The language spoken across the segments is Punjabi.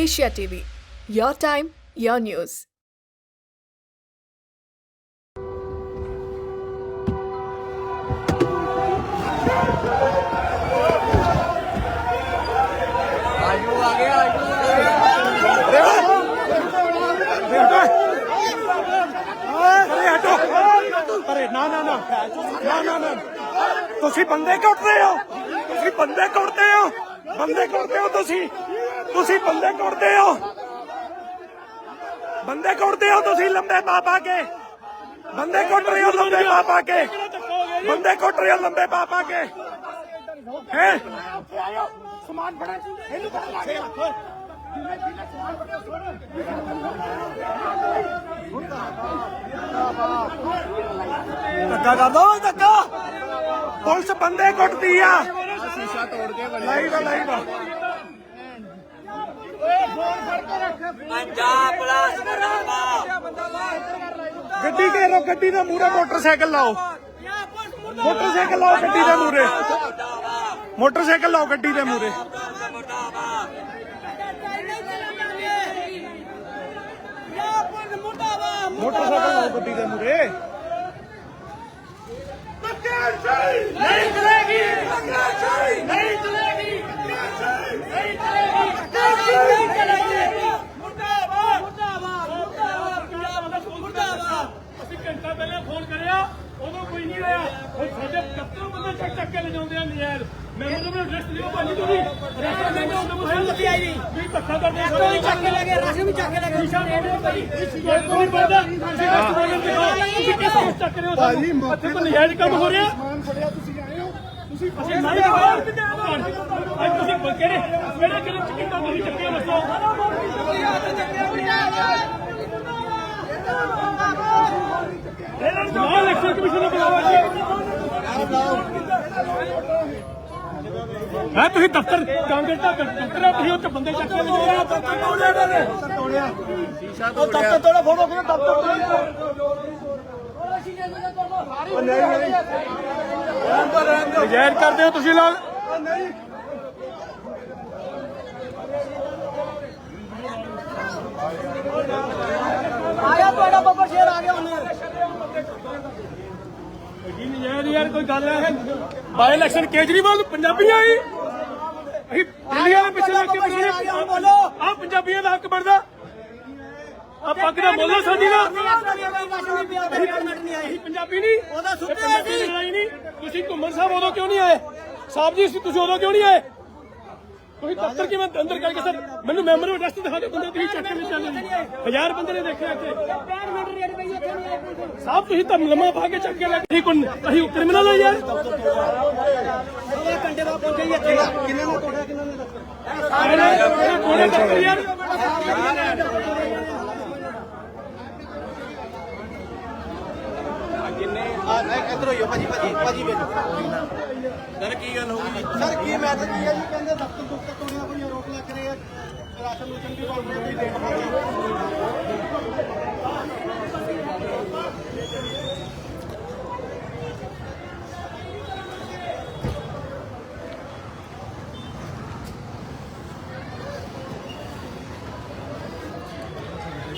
Asia TV, your time, your news. ਅਰੇ ਅਰੇ ਨਾ ਨਾ ਨਾ ਨਾ ਨਾ ਨਾ ਤੁਸੀਂ ਬੰਦੇ ਕੁੱਟਦੇ ਹੋ ਤੁਸੀਂ ਬੰਦੇ ਕੁੱਟਦੇ ਹੋ ਬੰਦੇ ਕੁੱਟਦੇ ਹੋ ਤੁਸੀਂ ਤੁਸੀਂ ਬੰਦੇ ਕੁੱਟਦੇ ਹੋ। ਬੰਦੇ ਕੁੱਟਦੇ ਹੋ ਤੁਸੀਂ ਲੰਬੇ ਪਾ ਕੇ। ਬੰਦੇ ਕੁੱਟ ਰਹੇ ਹੋ ਲੰਬੇ ਪਾ ਕੇ। ਬੰਦੇ ਕੁੱਟ ਰਹੇ ਹੋ ਲੰਬੇ ਪਾ ਕੇ। ਹੈ? ਸਮਾਨ ਬੜਾ ਇਹਨੂੰ ਪਤਾ ਲੱਗ ਗਿਆ ਧੱਕਾ ਕਰ ਦੋ ਧੱਕਾ। ਪੁਲਿਸ ਬੰਦੇ ਕੁੱਟਦੀ ਆ। ਸ਼ੀਸ਼ਾ ਤੋੜ ਕੇ ਲਾਈਵ ਲਾਈਵ। ਪੰਜਾਬ ਪੁਲਿਸ ਮੁਰਦਾਬਾਦ। ਗੱਡੀ ਘੇਰੋ ਗੱਡੀ ਦੇ ਮੂਹਰੇ ਮੋਟਰਸਾਈਕਲ ਲਾਓ। ਮੋਟਰਸਾਈਕਲ ਲਾਓ ਗੱਡੀ ਦੇ ਮੂਹਰੇ। ਮੋਟਰਸਾਈਕਲ ਲਾਓ ਗੱਡੀ ਦੇ ਮੂਹਰੇ। ਮੋਟਰਸਾਈਕਲ ਲਾਓ ਗੱਡੀ ਦੇ ਮੂਹਰੇ। ਨਹੀਂ ਚਲੇਗੀ! ਨਹੀਂ ਚਲੇਗੀ ਨਹੀਂ ਚਲੇਗੀ ਨਹੀਂ ਚਲੇਗੀ ਨਹੀਂ ਚਲੇਗੀ ਮੁਰਦਾਬਾਦ ਮੁਰਦਾਬਾਦ ਮੁਰਦਾਬਾਦ ਮੁਰਦਾਬਾਦ ਅਸੀਂ ਘੰਟਾ ਪਹਿਲਾਂ ਫੋਨ ਕਰਿਆ ਉਦੋਂ ਕੋਈ ਨਹੀਂ ਆਇਆ ਹੁਣ ਸਾਡੇ 71 ਬੰਦੇ ਚੱਕ ਚੱਕ ਕੇ ਲਿਜਾਉਂਦੇ ਆ ਨਜ਼ਾਇਰ ਮੈਨੂੰ ਤਾਂ ਰੈਸਟ ਲਿਓ ਭਾਜੀ ਤੁਸੀਂ। ਰੈਸਟ ਲੈ ਜਾਓ ਮੈਨੂੰ ਲੱਗੀ ਆਈ। ਨਹੀਂ ਧੱਕਾ ਕਰਦੇ ਹੋ ਕੋਈ ਚੱਕ ਕੇ ਲੱਗੇ ਰਾਸ਼ਨ ਵੀ ਚੱਕ ਕੇ ਲੱਗੇ ਸ਼ੀਸ਼ਾ ਨਹੀਂ ਭਾਈ ਇਹ ਕੋਈ ਬੰਦਾ ਤੁਸੀਂ ਰੈਸਟ ਲੈ ਜਾਂਦੇ ਤੁਸੀਂ ਕਿਸ ਨੂੰ ਚੱਕ ਰਹੇ ਹੋ ਭਾਜੀ ਇੱਥੇ ਤਾਂ ਨਜ਼ਾਇਰ ਕੰਮ ਹੋ ਰਿਹਾ। ਸਮਾਨ ਫੜਿਆ ਤੁਸੀਂ ਆਏ ਹੋ। ਤੁਸੀਂ ਅਸੀਂ ਨਹੀਂ ਬਾਹਰ ਕਿਤੇ ਅੱਜ ਤੁਸੀਂ ਕਿਹੜੇ ਕਿਹੜੇ ਕਿਹੜੇ ਚਿਕਨ ਤੁਸੀਂ ਚੱਕੇ ਦੱਸੋ ਨਾਲ ਇਲੈਕਸ਼ਨ ਕਮਿਸ਼ਨ ਨੂੰ ਬੁਲਾਓ ਜੀ ਹੈ ਤੁਸੀਂ ਦਫ਼ਤਰ ਕਾਂਗਰਸ ਦਾ ਦਫ਼ਤਰ ਹੈ ਤੁਸੀਂ ਉੱਥੇ ਬੰਦੇ ਚੱਕ ਕੇ ਲਿਜਾਓ ਨਾ ਦਫ਼ਤਰ ਤੋੜਿਆ ਨੇ ਤੋੜਿਆ ਸ਼ੀਸ਼ਾ ਤੋੜਿਆ ਦਫ਼ਤਰ ਤੋੜਾ ਫੋਟੋ ਕਿਉਂ ਦਫ਼ਤਰ ਨਜ਼ਾਇਰ ਕਰਦੇ ਹੋ ਤੁਸੀਂ ਲੋਕ ਆਇਆ ਤੁਹਾਡਾ ਬੱਬਰ ਸ਼ੇਰ, ਆ ਗਿਆ ਉਹਨੇ ਜੀ ਨਜ਼ਾਇਰ ਯਾਰ ਕੋਈ ਗੱਲ ਹੈ ਬਾਈ ਇਲੈਕਸ਼ਨ ਕੇਜਰੀਵਾਲ ਪੰਜਾਬੀਆਂ ਆਈ ਅਸੀਂ ਦਿੱਲੀਆਂ ਦੇ ਪਿੱਛੇ ਲੱਗ ਕੇ ਬਣਾਉਣੇ ਬੋਲੋ ਆ ਪੰਜਾਬੀਆਂ ਦਾ ਹੱਕ ਬਣਦਾ। ਆ ਪੱਗ ਦਾ ਬੋਲੋ ਸਾਡੀ ਦਾ। ਅਸੀਂ ਪੰਜਾਬੀ ਨਹੀਂ। ਉਹਦਾ ਸੁੱਤੇ ਲੜਾਈ ਨਹੀਂ। ਤੁਸੀਂ ਘੁੰਮਣ ਸਾਹਿਬ ਉਦੋਂ ਕਿਉਂ ਨਹੀਂ ਆਏ? ਸਾਹਿਬ ਜੀ ਤੁਸੀਂ ਉਦੋਂ ਕਿਉਂ ਨਹੀਂ ਆਏ? ਤੁਸੀਂ ਦਫ਼ਤਰ ਕਿਵੇਂ ਅੰਦਰ ਕਰਕੇ ਸਰ? ਮੈਨੂੰ ਮੈਂਬਰ ਨੂੰ ਅਡਰੈਸ ਦਿਖਾ ਦਿਓ ਬੰਦੇ ਤੁਸੀਂ ਚੱਕ ਕੇ ਚੱਲੇ ਹਜ਼ਾਰ ਬੰਦੇ ਨੇ ਦੇਖਿਆ ਇੱਥੇ। ਸਾਹਿਬ ਤੁਸੀਂ ਤਾਂ ਲੰਮਾ ਪਾ ਕੇ ਚੱਕ ਕੇ ਲੈ ਅਸੀਂ ਕੋਈ ਅਸੀਂ ਕ੍ਰਿਮੀਨਲ ਆ ਯਾਰ। ਘੰਟੇ ਬਾਅਦ ਪਹੁੰਚੇ ਹੀ ਇੱਥੇ? ਕਿੰਨੇ ਨੇ ਤੋੜਿਆ ਕਿੰਨੇ ਨੇ ਕੋੜੇ ਚੱਕ ਯਾਰ ਇਧਰ ਹੋਈਓ ਭਾਜੀ ਭਾਜੀ ਭਾਜੀ ਵੇਖੋ। ਸਰ ਕੀ ਗੱਲ ਹੋ ਗਈ ਸਰ ਕੀ ਮੈਂ ਤਾਂ ਕੀ ਹੈ ਜੀ ਕਹਿੰਦੇ ਦਫ਼ਤਰ ਦੁੱਤਰ ਤੋੜਿਆ ਕੋਈ ਰੋਕ ਲੱਗ ਰਹੇ ਰਾਸ਼ਨ ਵੀ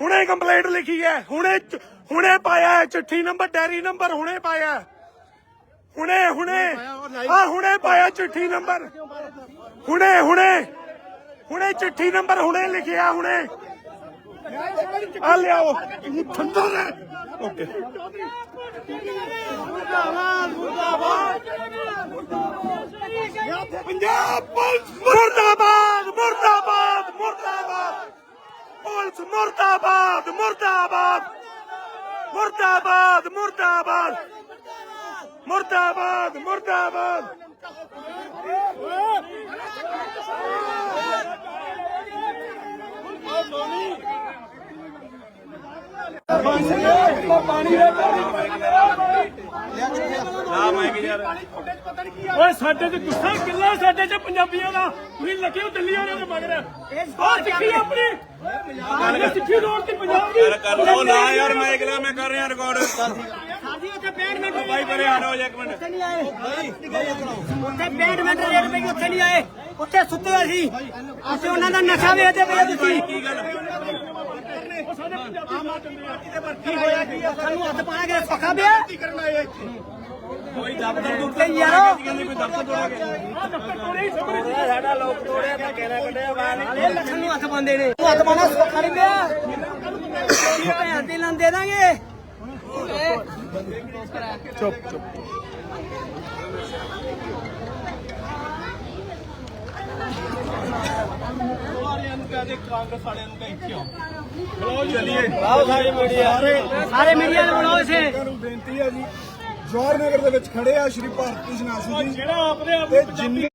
ਹੁਣੇ ਕੰਪਲੇਂਟ ਲਿਖੀ ਹੈ ਹੁਣੇ ਚ- ਹੁਣੇ ਪਾਇਆ ਹੈ ਚਿੱਠੀ ਨੰਬਰ ਡੈਰੀ ਨੰਬਰ ਹੁਣੇ ਪਾਇਆ ਹੈ। ਹੁਣੇ ਹੁਣੇ ਆ ਹੁਣੇ ਪਾਇਆ ਚਿੱਠੀ ਨੰਬਰ ਹੁਣੇ ਹੁਣੇ ਹੁਣੇ ਚਿੱਠੀ ਨੰਬਰ ਹੁਣੇ ਲਿਖਿਆ ਹੁਣੇ ਆ ਲਿਆਓ ਥੰਦਰ ਹੈ ਓਕੇ ਪੰਜਾਬ ਪੁਲਿਸ ਮੁਰਦਾਬਾਦ ਮੁਰਦਾਬਾਦ ਮੁਰਦਾਬਾਦ ਪੁਲਿਸ ਮੁਰਦਾਬਾਦ ਮੁਰਦਾਬਾਦ ਮੁਰਦਾਬਾਦ ਮੁਰਦਾਬਾਦ ਮੁਰਦਾਬਾਦ ਮੁਰਦਾਬਾਦ ਓਏ ਸਾਡੇ ਤੇ ਗੁੱਸਾ ਕਿੱਲਾ ਸਾਡੇ ਤੇ ਪੰਜਾਬੀਆਂ ਦਾ। ਤੁਸੀਂ ਲੱਗੇ ਹੋ ਦਿੱਲੀ ਵਾਲਿਆਂ ਦੇ ਮਗਰ। ਆਹ ਸਿੱਖੀ ਆਪਣੀ। ਗੱਲ ਸਿੱਖੀ ਰੋਡ ਤੇ ਪੰਜਾਬ ਦੀ ਕਰ ਲਓ ਨਾ ਯਾਰ ਮੈਂ ਅਗਲਾ ਮੈਂ ਕਰ ਰਿਹਾ ਰਿਕਾਰਡ ਸਾਡੀ ਉੱਥੇ 65 ਮਿੰਟ ਭਾਈ ਪਰੇ ਹਟੋ ਇੱਕ ਮਿੰਟ। ਉੱਥੇ ਨਹੀਂ ਆਏ। ਉੱਥੇ 65 ਮਿੰਟ ਰੇਟ ਪਈ ਉੱਥੇ ਨਹੀਂ ਆਏ। ਉੱਥੇ ਸੁੱਤੇ ਹੋਏ ਸੀ। ਅਸੀਂ ਉਹਨਾਂ ਦਾ ਨਸ਼ਾ ਵੇਚਦੇ ਪਏ ਤੁਸੀਂ ਕੀ ਗੱਲ ਕੀ ਹੋਇਆ? ਕੀ ਆ? ਸਾਨੂੰ ਹੱਥ ਪਾਣਾ ਕਿ ਪੱਕਾ ਪਿਆ। ਕੀ ਕਰਨ ਆਏ ਕੋਈ ਦਫ਼ਤਰ ਦੁੱਤੇ ਯਾਰੋ ਕੋਈ ਦਫ਼ਤਰ ਤੋੜਿਆ ਗਿਆ ਸਾਡਾ ਲੋਕ ਤੋੜਿਆ ਤਾਂ ਕਹਿਣਾ ਕੱਢਿਆ ਬਾਹਰ ਇਹ ਲੱਖਾਂ ਨੂੰ ਹੱਥ ਪਾਉਂਦੇ ਨੇ। ਹੱਥ ਪਾਣਾ ਸੌਖਾ ਨਹੀਂ ਪਿਆ। ਭੈਣ ਦੀ ਲਾਂ ਦੇ ਦਾਂਗੇ। ਸਾਰੇ ਮੀਡੀਆ। ਨੂੰ ਬੁਲਾਓ ਇਸੇ ਨੂੰ ਬੇਨਤੀ ਹੈ ਜੀ। ਜਵਾਹਰ ਨਗਰ ਦੇ ਵਿੱਚ ਖੜੇ ਆ ਸ਼੍ਰੀ ਭਾਰਤੀ ਜਨਾਸ਼ੂ ਜੀ ਜਿਹੜਾ ਆਪਦੇ ਆਪ ਤੇ ਜਿੰਨੇ